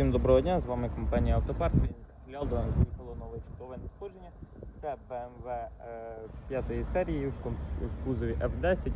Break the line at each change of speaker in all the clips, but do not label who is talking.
Всім доброго дня, з вами компанія Автопарк. Філіал до нас заїхало нове чудове надходження. Це BMW е, 5 серії в, кузові F10.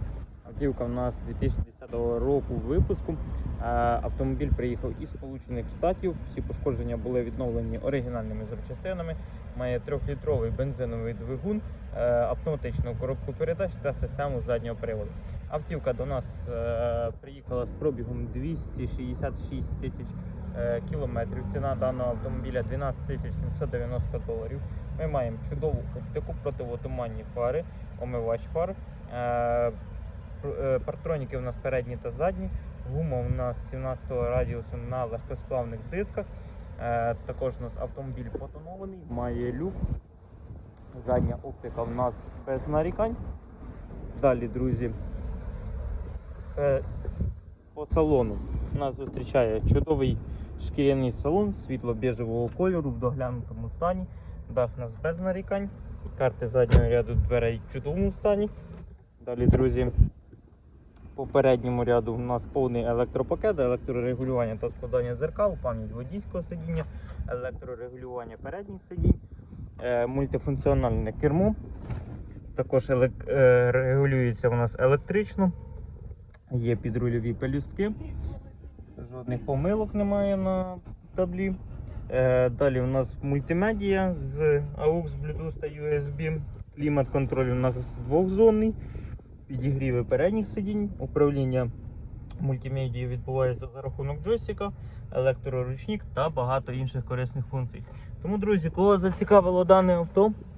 Автівка у нас 2010 року випуску. Е, Автомобіль приїхав із Сполучених Штатів. Всі пошкодження були відновлені оригінальними запчастинами. Має 3-літровий бензиновий двигун, е, автоматичну коробку передач та систему заднього приводу. Автівка до нас е, приїхала з пробігом 266 тисяч е, кілометрів. Ціна даного автомобіля 12 790 доларів. Ми маємо чудову оптику, противотуманні фари, омивач фар. Е, е, Партроніки у нас передні та задні. Гума у нас 17 радіусу на легкосплавних дисках. Е, Також у нас автомобіль потонований, має люк. Задня оптика у нас без нарікань. Далі, друзі, е, по салону нас зустрічає чудовий шкіряний салон світло-біжевого кольору в доглянутому стані. Дах у нас без нарікань. Карти заднього ряду дверей в чудовому стані. Далі, друзі, по передньому ряду у нас повний електропакет, електрорегулювання та складання дзеркал, пам'ять водійського сидіння, електрорегулювання передніх сидінь, е, мультифункціональне кермо. Також е, регулюється у нас електрично. Є підрульові пелюстки. Жодних помилок немає на таблі. Е, далі у нас мультимедія з AUX, Bluetooth та USB. Клімат контроль у нас двохзонний. Підігріви передніх сидінь. Управління мультимедією відбувається за рахунок джойстика, електроручник та багато інших корисних функцій. Тому, друзі, кого зацікавило дане авто,